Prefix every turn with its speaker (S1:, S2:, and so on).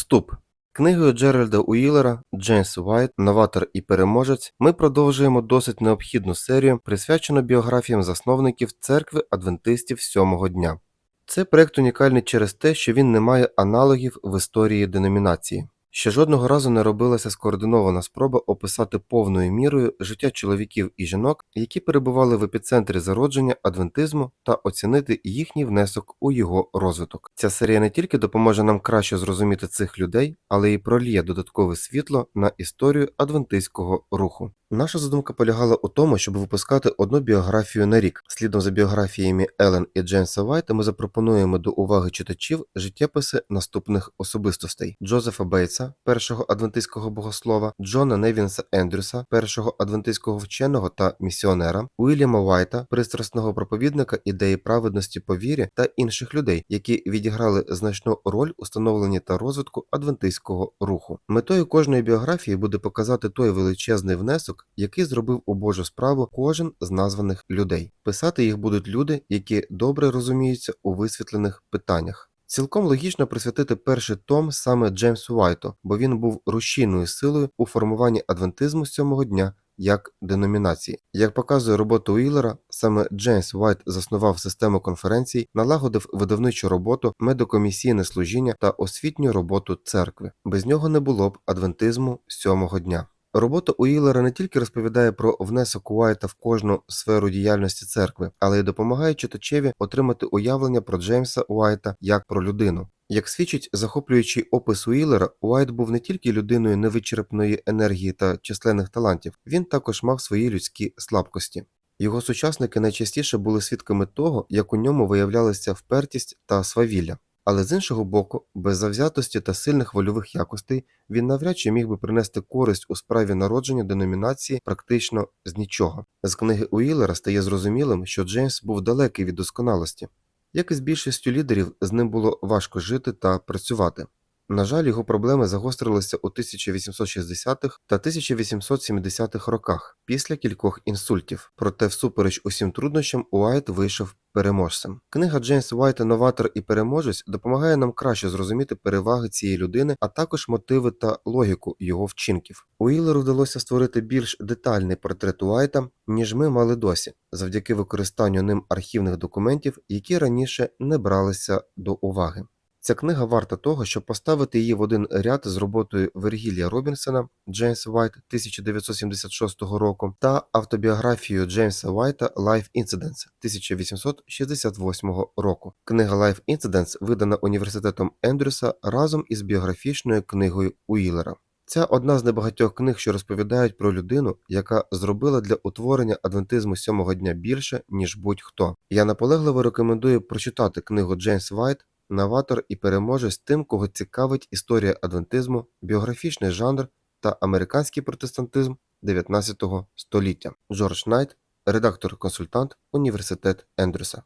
S1: Вступ. Книгою Джеральда Уіллера Джеймс Уайт, новатор і переможець, ми продовжуємо досить необхідну серію, присвячену біографіям засновників церкви адвентистів сьомого дня. Це проект унікальний через те, що він не має аналогів в історії деномінації. Ще жодного разу не робилася скоординована спроба описати повною мірою життя чоловіків і жінок, які перебували в епіцентрі зародження адвентизму та оцінити їхній внесок у його розвиток. Ця серія не тільки допоможе нам краще зрозуміти цих людей, але й проліє додаткове світло на історію адвентистського руху. Наша задумка полягала у тому, щоб випускати одну біографію на рік. Слідом за біографіями Елен і Джеймса Вайта ми запропонуємо до уваги читачів життєписи наступних особистостей: Джозефа Бейтса, першого адвентистського богослова, Джона Невінса Ендрюса, першого адвентистського вченого та місіонера, Уільяма Вайта, пристрасного проповідника ідеї праведності по вірі та інших людей, які відіграли значну роль у становленні та розвитку адвентистського руху. Метою кожної біографії буде показати той величезний внесок, який зробив у Божу справу кожен з названих людей. Писати їх будуть люди, які добре розуміються у висвітлених питаннях. Цілком логічно присвятити перший том саме Джеймсу Уайту, бо він був рушійною силою у формуванні адвентизму сьомого дня як деномінації. Як показує робота Уіллера, саме Джеймс Уайт заснував систему конференцій, налагодив видавничу роботу, медокомісійне служіння та освітню роботу церкви. Без нього не було б адвентизму сьомого дня. Робота Уіллера не тільки розповідає про внесок Уайта в кожну сферу діяльності церкви, але й допомагає читачеві отримати уявлення про Джеймса Уайта як про людину. Як свідчить захоплюючий опис Уіллера, Уайт був не тільки людиною невичерпної енергії та численних талантів, він також мав свої людські слабкості. Його сучасники найчастіше були свідками того, як у ньому виявлялася впертість та свавілля. Але з іншого боку, без завзятості та сильних вольових якостей він навряд чи міг би принести користь у справі народження деномінації практично з нічого. З книги Уіллера стає зрозумілим, що Джеймс був далекий від досконалості. Як і з більшістю лідерів, з ним було важко жити та працювати. На жаль, його проблеми загострилися у 1860-х та 1870-х роках після кількох інсультів. Проте, всупереч усім труднощам, Уайт вийшов переможцем. Книга Джеймса Уайта Новатор і переможець допомагає нам краще зрозуміти переваги цієї людини, а також мотиви та логіку його вчинків. Уіллеру вдалося створити більш детальний портрет Уайта, ніж ми мали досі, завдяки використанню ним архівних документів, які раніше не бралися до уваги. Ця книга варта того, щоб поставити її в один ряд з роботою Вергілія Робінсона Джеймс Уайт 1976 року та автобіографією Джеймса Уайта Life Incidents 1868 року. Книга Life Incidents видана університетом Ендрюса разом із біографічною книгою Уіллера. Ця одна з небагатьох книг, що розповідають про людину, яка зробила для утворення адвентизму сьомого дня більше, ніж будь-хто. Я наполегливо рекомендую прочитати книгу Джеймс Вайт новатор і переможець тим, кого цікавить історія адвентизму, біографічний жанр та американський протестантизм 19 століття. Джордж Найт, редактор-консультант Університет Ендрюса.